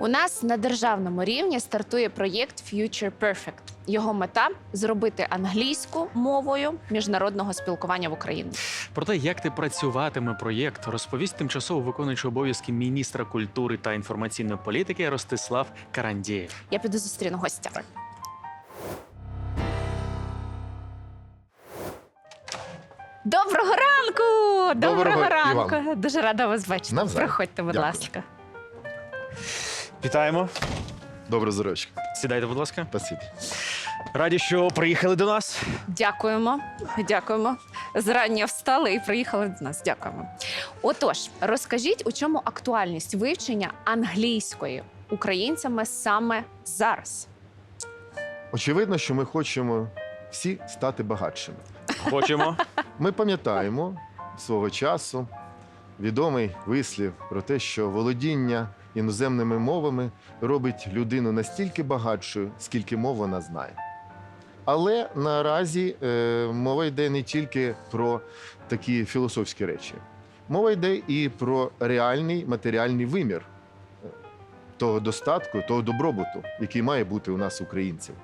У нас на державному рівні стартує проєкт Future Perfect. Його мета зробити англійську мовою міжнародного спілкування в Україні. Про те, як ти працюватиме проєкт, розповість тимчасово виконуючий обов'язки міністра культури та інформаційної політики Ростислав Карандєєв. Я піду зустріну гостя. Доброго ранку! Доброго, Доброго, ранку! Іван. Дуже рада вас бачити. Навзаєм. Проходьте, будь Дякую. ласка. Вітаємо! Добре здоров'ячка. Сідайте, будь ласка. Спасибі. Раді, що приїхали до нас. Дякуємо. Дякуємо. Зрання встали і приїхали до нас. Дякуємо. Отож, розкажіть, у чому актуальність вивчення англійської українцями саме зараз? Очевидно, що ми хочемо всі стати багатшими. Хочемо. Ми пам'ятаємо свого часу відомий вислів про те, що володіння іноземними мовами робить людину настільки багатшою, скільки мов вона знає. Але наразі е, мова йде не тільки про такі філософські речі. Мова йде і про реальний матеріальний вимір е, того достатку, того добробуту, який має бути у нас українців.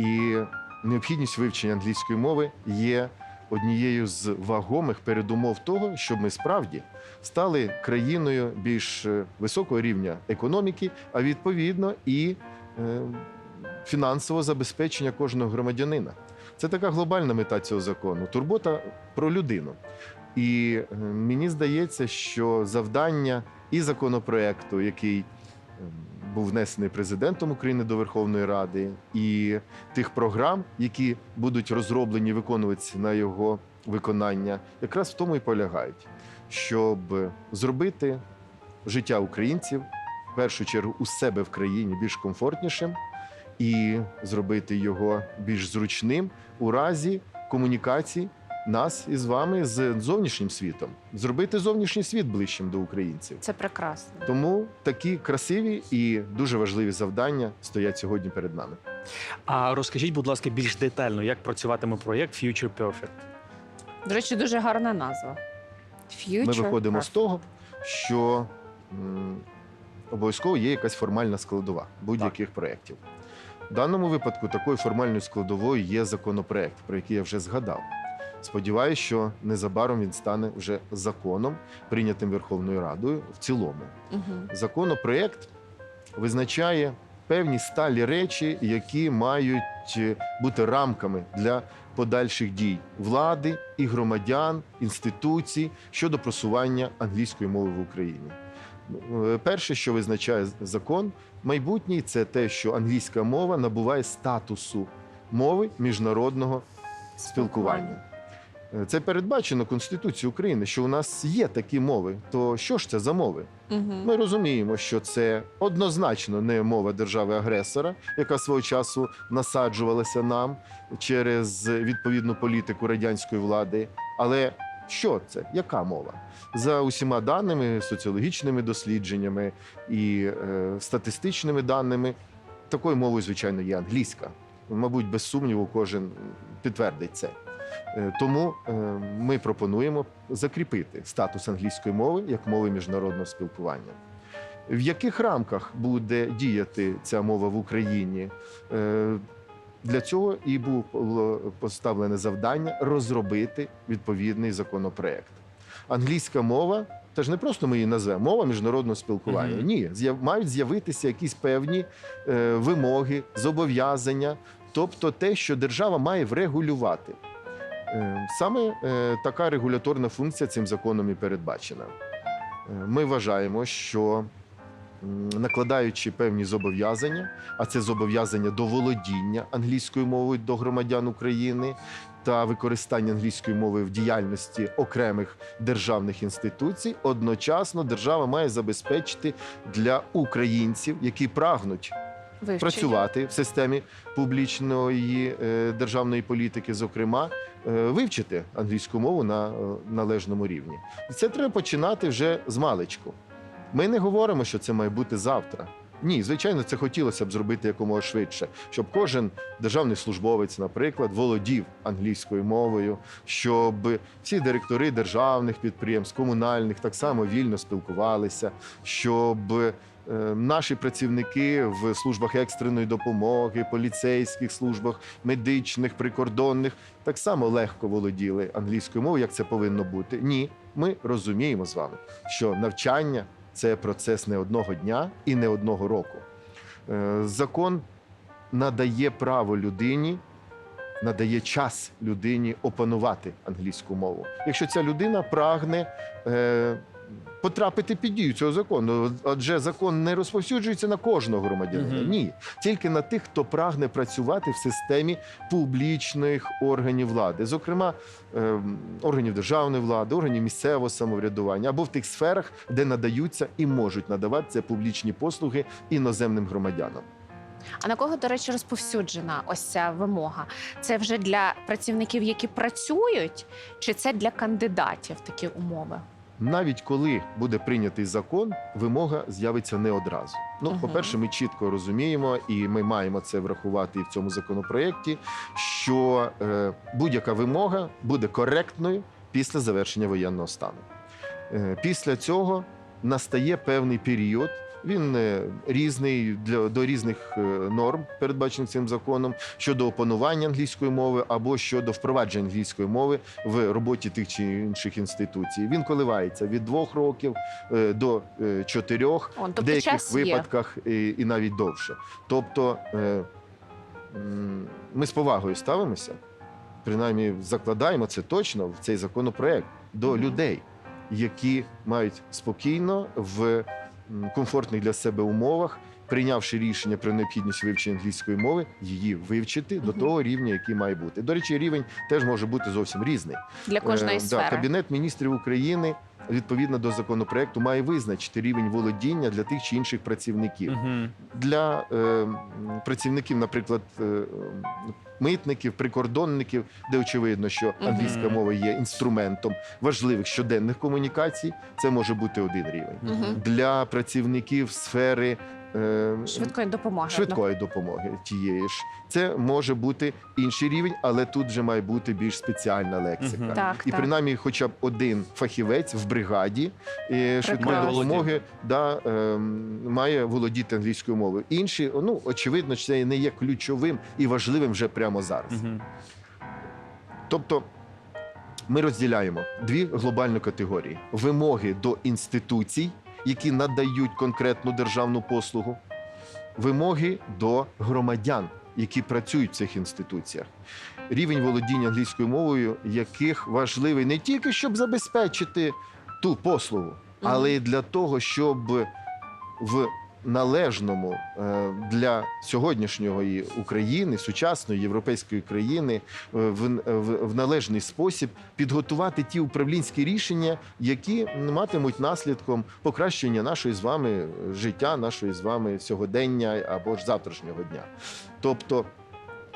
І необхідність вивчення англійської мови є однією з вагомих передумов того, щоб ми справді стали країною більш е, високого рівня економіки, а відповідно і е, фінансового забезпечення кожного громадянина. Це така глобальна мета цього закону турбота про людину. І е, мені здається, що завдання і законопроекту, який ем, був внесений президентом України до Верховної Ради, і тих програм, які будуть розроблені виконуватися на його виконання, якраз в тому і полягають, щоб зробити життя українців в першу чергу у себе в країні більш комфортнішим і зробити його більш зручним у разі комунікацій нас із вами з зовнішнім світом, зробити зовнішній світ ближчим до українців. Це прекрасно. Тому такі красиві і дуже важливі завдання стоять сьогодні перед нами. А розкажіть, будь ласка, більш детально, як працюватиме проєкт Future Perfect. До речі, дуже гарна назва. Future Ми виходимо Perfect. з того, що м, обов'язково є якась формальна складова будь-яких проєктів. В даному випадку такою формальною складовою є законопроект, про який я вже згадав. Сподіваюсь, що незабаром він стане вже законом, прийнятим Верховною Радою в цілому. Мгм. Законопроект визначає певні сталі речі, які мають е, бути рамками для подальших дій влади і громадян, інституцій щодо просування англійської мови в Україні. Е, Перше, що визначає закон майбутній, це те, що англійська мова набуває статусу мови міжнародного спілкування. Е, Це передбачено Конституцією України, що у нас є такі мови. То що ж це за мови? Мгм. Ми розуміємо, що це однозначно не мова держави-агресора, яка свого часу насаджувалася нам через відповідну політику радянської влади. Але що це? Яка мова? За усіма даними, соціологічними дослідженнями і е, статистичними даними, такою мовою, звичайно, є англійська. Мабуть, без сумніву, кожен підтвердить це. Е, Тому е, ми пропонуємо закріпити статус англійської мови як мови міжнародного спілкування. В яких рамках буде діяти ця мова в Україні? Е, Для цього і було поставлене завдання розробити відповідний законопроект. Англійська мова це ж не просто ми її назвемо мова міжнародного спілкування. Мгм. Ні, з'яв- мають з'явитися якісь певні вимоги, зобов'язання, тобто те, що держава має врегулювати. Е, Саме е, така регуляторна функція цим законом і передбачена. Е, Ми вважаємо, що накладаючи певні зобов'язання, а це зобов'язання до володіння англійською мовою до громадян України та використання англійської мови в діяльності окремих державних інституцій, одночасно держава має забезпечити для українців, які прагнуть Вивчення. працювати в системі публічної е, державної політики, зокрема, е, вивчити англійську мову на е, належному рівні. І це треба починати вже з маличку. Ми не говоримо, що це має бути завтра. Ні, звичайно, це хотілося б зробити якомога швидше, щоб кожен державний службовець, наприклад, володів англійською мовою, щоб всі директори державних підприємств, комунальних так само вільно спілкувалися, щоб наші працівники в службах екстреної допомоги, поліцейських службах, медичних, прикордонних так само легко володіли англійською мовою, як це повинно бути. Ні, ми розуміємо з вами, що навчання це процес не одного дня і не одного року. Е, Закон надає право людині, надає час людині опанувати англійську мову. Якщо ця людина прагне е, потрапити під дію цього закону, адже закон не розповсюджується на кожного громадянина. Мгм. Ні, тільки на тих, хто прагне працювати в системі публічних органів влади, зокрема е, органів державної влади, органів місцевого самоврядування або в тих сферах, де надаються і можуть надаватися публічні послуги іноземним громадянам. А на кого, до речі, розповсюджена ось ця вимога? Це вже для працівників, які працюють, чи це для кандидатів такі умови? Навіть коли буде прийнятий закон, вимога з'явиться не одразу. Ну, Мгм. по-перше, ми чітко розуміємо, і ми маємо це врахувати і в цьому законопроєкті, що е, будь-яка вимога буде коректною після завершення воєнного стану. Е, після цього настає певний період. Він е, різний для до різних е, норм, передбачених цим законом, щодо опанування англійської мови або щодо впровадження англійської мови в роботі тих чи інших інституцій. Він коливається від двох років е, до чотирьох, в тобто деяких випадках і, і навіть довше. Тобто ми з повагою ставимося, принаймні закладаємо це точно в цей законопроект до людей, які мають спокійно в комфортних для себе умовах. Прийнявши рішення про необхідність вивчення англійської мови, її вивчити до того рівня, який має бути. До речі, рівень теж може бути зовсім різний. для кожної Е, сфери. Да, Кабінет міністрів України відповідно до законопроекту має визначити рівень володіння для тих чи інших працівників. Угу. Для е, працівників, наприклад, е, митників, прикордонників, де очевидно, що англійська мова є інструментом важливих щоденних комунікацій, це може бути один рівень. Угу. Для працівників сфери е, Швидкої допомоги. швидкої допомоги тієї ж. Це може бути інший рівень, але тут вже має бути більш спеціальна лексика. Мгм. Так, І так. принаймні, хоча б один фахівець в бригаді е, швидкої Прекрасно. допомоги да, ем, має володіти англійською мовою. Інші, ну очевидно, це не є ключовим і важливим вже прямо зараз. Мгм. Тобто. Ми розділяємо дві глобальні категорії: вимоги до інституцій, які надають конкретну державну послугу, вимоги до громадян, які працюють в цих інституціях. Рівень володіння англійською мовою, яких важливий не тільки щоб забезпечити ту послугу, але й для того, щоб в належному е, для сьогоднішньої України, сучасної європейської країни, е, в, в належний спосіб підготувати ті управлінські рішення, які матимуть наслідком покращення нашої з вами життя, нашої з вами сьогодення або ж завтрашнього дня. Тобто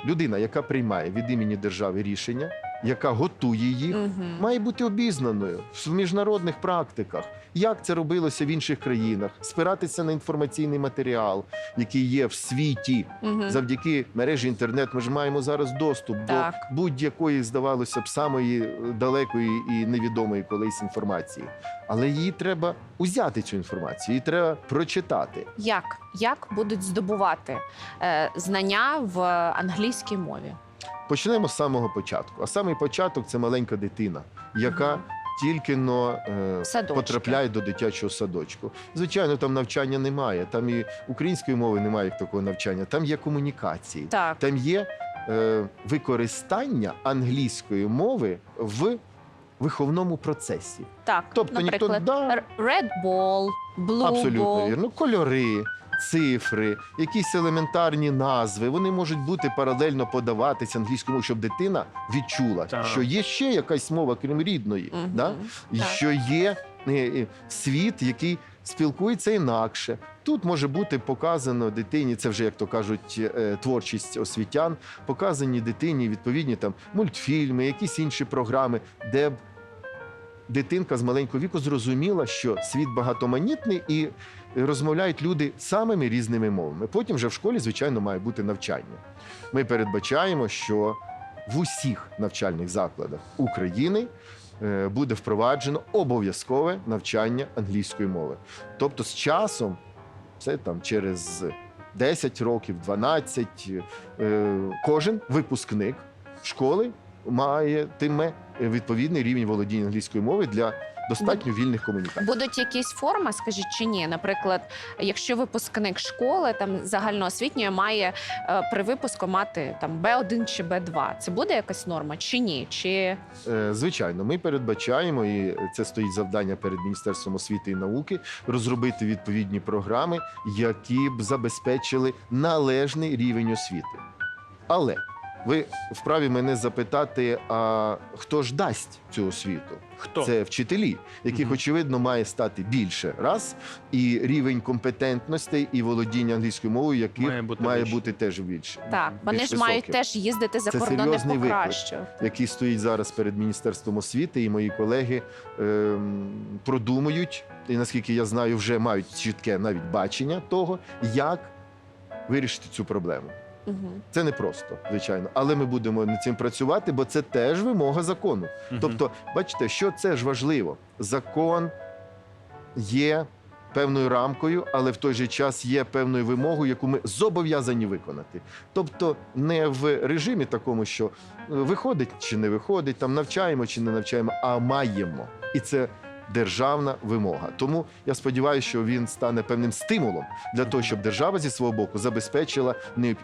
людина, яка приймає від імені держави рішення, яка готує їх, має бути обізнаною в міжнародних практиках, як це робилося в інших країнах, спиратися на інформаційний матеріал, який є в світі. Завдяки мережі інтернет ми ж маємо зараз доступ Так. до будь-якої, здавалося б, самої далекої і невідомої колись інформації. Але її треба узяти цю інформацію, її треба прочитати. Як? Як будуть здобувати е, знання в англійській мові? Почнемо з самого початку. А самий початок це маленька дитина, яка тільки но е, Садочки. потрапляє до дитячого садочку. Звичайно, там навчання немає. Там і української мови немає як такого навчання. Там є комунікації, Так. там є е, використання англійської мови в виховному процесі. Так, Тобто ніхто- наприклад, да. Р- Red Ball, Blue Абсолютно Ball. вірно. Кольори, цифри, якісь елементарні назви. Вони можуть бути паралельно подаватися англійською мовою, щоб дитина відчула, Так. що є ще якась мова, крім рідної. Мгм. Да? І Так. що є е, е, світ, який спілкується інакше. Тут може бути показано дитині, це вже як то кажуть, е, творчість освітян, показані дитині відповідні там мультфільми, якісь інші програми, де б дитинка з маленького віку зрозуміла, що світ багатоманітний і розмовляють люди самими різними мовами. Потім вже в школі, звичайно, має бути навчання. Ми передбачаємо, що в усіх навчальних закладах України е, буде впроваджено обов'язкове навчання англійської мови. Тобто, з часом, це там через 10 років, 12, е, кожен випускник школи матиме відповідний рівень володіння англійської мови для достатньо вільних комунікацій. Будуть якісь форми, скажіть, чи ні? Наприклад, якщо випускник школи там загальноосвітньої має е, при випуску мати там Б1 чи Б2, це буде якась норма чи ні? Чи Е, Звичайно, ми передбачаємо, і це стоїть завдання перед Міністерством освіти і науки, розробити відповідні програми, які б забезпечили належний рівень освіти. Але ви вправі мене запитати, а хто ж дасть цю освіту? Хто? Це вчителі, яких, Мгм. очевидно, має стати більше раз, і рівень компетентностей і володіння англійською мовою, яких Має бути має більше. бути теж більше. так, вони більш ж мають теж їздити за Це кордон серйозний виклик. який стоїть зараз перед міністерством освіти, і мої колеги ем, продумують, і наскільки я знаю, вже мають чітке навіть бачення того, як вирішити цю проблему. Угу. Це не просто, звичайно, але ми будемо над цим працювати, бо це теж вимога закону. Мгм. Тобто, бачите, що це ж важливо. Закон є певною рамкою, але в той же час є певною вимогою, яку ми зобов'язані виконати. Тобто, не в режимі такому, що е, виходить чи не виходить, там навчаємо чи не навчаємо, а маємо. І це державна вимога. Тому я сподіваюся, що він стане певним стимулом для того, щоб держава зі свого боку забезпечила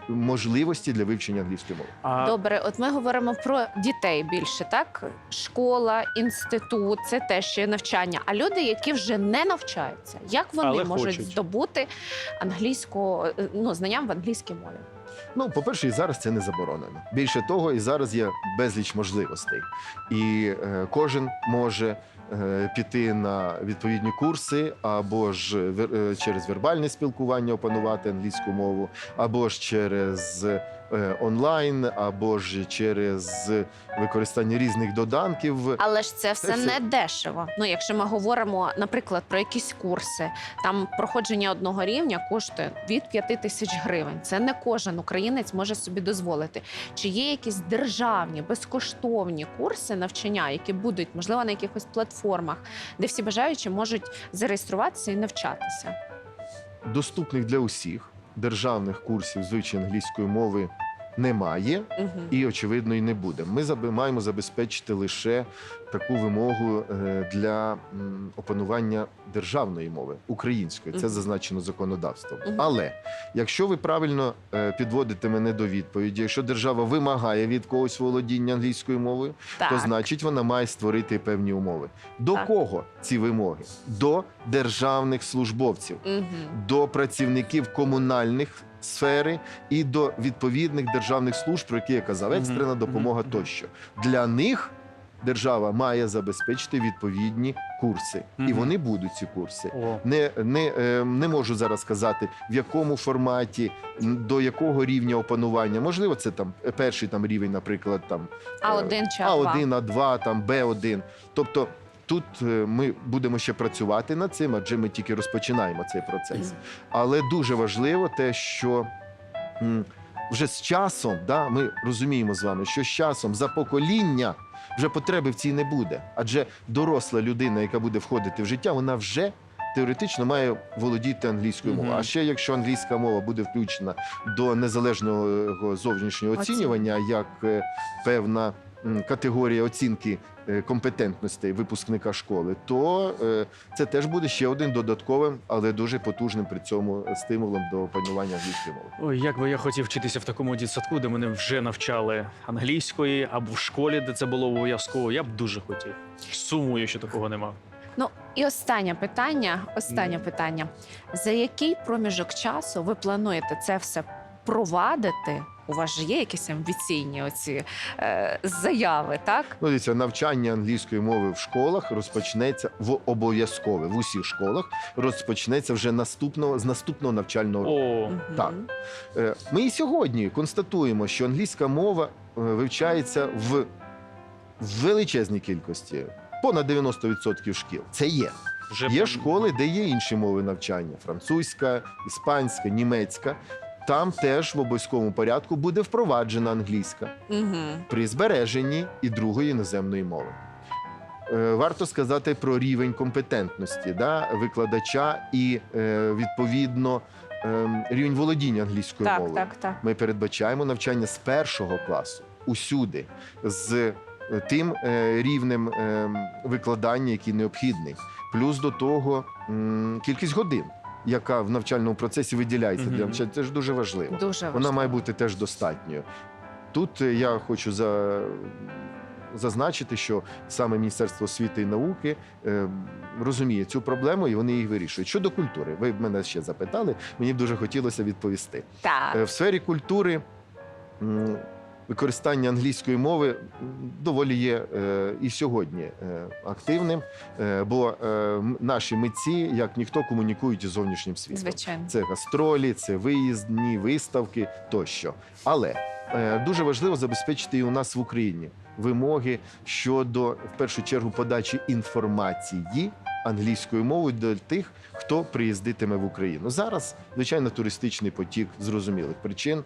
можливості для вивчення англійської мови. А Добре, от ми говоримо про дітей більше, так? Школа, інститут, це теж ще навчання. А люди, які вже не навчаються, як вони Але можуть хочуть. здобути англійську е, ну, знанням в англійській мові? Ну, по-перше, і зараз це не заборонено. Більше того, і зараз є безліч можливостей. І е, кожен може піти на відповідні курси, або ж е, через вербальне спілкування опанувати англійську мову, або ж через е, онлайн, або ж через використання різних доданків. Але ж це все все. не дешево. Ну, якщо ми говоримо, наприклад, про якісь курси, там проходження одного рівня коштує від 5 тисяч гривень. Це не кожен українець може собі дозволити. Чи є якісь державні безкоштовні курси навчання, які будуть можливо на якихось платформах, де всі бажаючі можуть зареєструватися і навчатися? Доступних для усіх державних курсів з англійської мови немає. І очевидно і не буде. Ми маємо забезпечити лише таку вимогу е, для опанування державної мови української. Це зазначено законодавством. Але якщо ви правильно е, підводите мене до відповіді, якщо держава вимагає від когось володіння англійською мовою, Так. то значить вона має створити певні умови. До Так. кого ці вимоги? До державних службовців до працівників комунальних сфери і до відповідних державних служб, про які я казав, екстрена допомога тощо. Для них держава має забезпечити відповідні курси, і вони будуть ці курси. Не, не, е, не можу зараз сказати, в якому форматі, до якого рівня опанування. Можливо, це там е, перший там рівень, наприклад, там А е, один чи А2? А1, А2, там Б1. Тобто тут е, ми будемо ще працювати над цим, адже ми тільки розпочинаємо цей процес. Але дуже важливо те, що вже з часом, да, ми розуміємо з вами, що з часом за покоління вже потреби в цій не буде. Адже доросла людина, яка буде входити в життя, вона вже. Теоретично має володіти англійською мовою. Мгм. А ще якщо англійська мова буде включена до незалежного зовнішнього оцінювання, як е, певна категорія оцінки компетентностей випускника школи, то е, це теж буде ще один додатковим, але дуже потужним при цьому стимулом до опанування англійської мови. Ой, як би я хотів вчитися в такому дитсадку, де мене вже навчали англійської, або в школі, де це було обов'язково. Я б дуже хотів. Сумую, що такого нема. Ну і останнє питання. Останнє питання: за який проміжок часу ви плануєте це все провадити? У вас же є якісь амбіційні оці е, заяви, так? Ну, дивіться, навчання англійської мови в школах розпочнеться в обов'язкове в усіх школах. Розпочнеться вже наступного з наступного навчального року. О, так. Е, Ми і сьогодні констатуємо, що англійська мова е, вивчається в величезній кількості понад 90% шкіл. Це є. Вже Є школи, де є інші мови навчання: французька, іспанська, німецька. Там теж в обов'язковому порядку буде впроваджена англійська Угу. при збереженні і другої іноземної мови. Е, Варто сказати про рівень компетентності да, викладача і е, відповідно ем, рівень володіння англійською Так, мовою. так, так. Ми передбачаємо навчання з першого класу усюди з е, тим рівнем е, викладання, який необхідний. Плюс до того кількість годин, яка в навчальному процесі виділяється для навчання, це ж дуже важливо. Дуже Вона має бути теж достатньою. Тут е, я хочу за... зазначити, що саме Міністерство освіти і науки е, розуміє цю проблему і вони її вирішують. Щодо культури, ви мене ще запитали, мені б дуже хотілося відповісти. Так. Е, В сфері культури м, використання англійської мови доволі є е, і сьогодні е, активним, е, бо наші митці, як ніхто, комунікують із зовнішнім світом. Звичайно. Це гастролі, це виїздні, виставки тощо. Але дуже важливо забезпечити і у нас в Україні вимоги щодо в першу чергу подачі інформації англійською мовою до тих, хто приїздитиме в Україну. Зараз, звичайно, туристичний потік з зрозумілих причин.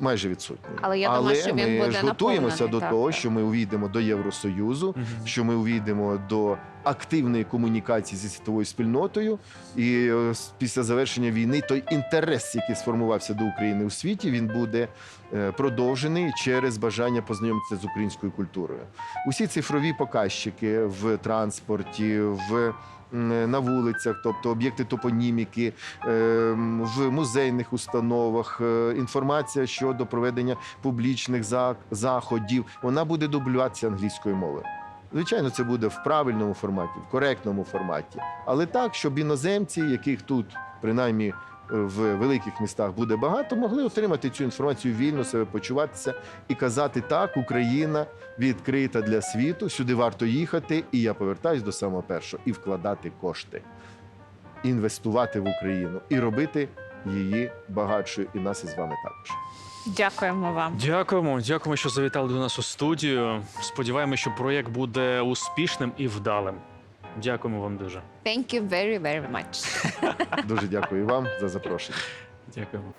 Майже відсутній. Але я думаю, що він ми буде ж готуємося до так, того, так. що ми увійдемо до Євросоюзу, що ми увійдемо до активної комунікації зі світовою спільнотою, і е, с- після завершення війни той інтерес, який сформувався до України у світі, він буде е, продовжений через бажання познайомитися з українською культурою. Усі цифрові показчики в транспорті, в на вулицях, тобто об'єкти топоніміки, е, в музейних установах, е, інформація щодо проведення публічних заходів, вона буде дублюватися англійською мовою. Звичайно, це буде в правильному форматі, в коректному форматі, але так, щоб іноземці, яких тут принаймні в великих містах буде багато, могли отримати цю інформацію вільно себе почуватися і казати так, Україна відкрита для світу, сюди варто їхати, і я повертаюсь до самого першого і вкладати кошти, інвестувати в Україну і робити її багатшою, і нас із вами також. Дякуємо вам. Дякуємо, дякуємо, що завітали до нас у студію. Сподіваємося, що проєкт буде успішним і вдалим. Дякуємо вам дуже. Thank you very, very much. Дуже дякую вам за запрошення. Дякуємо.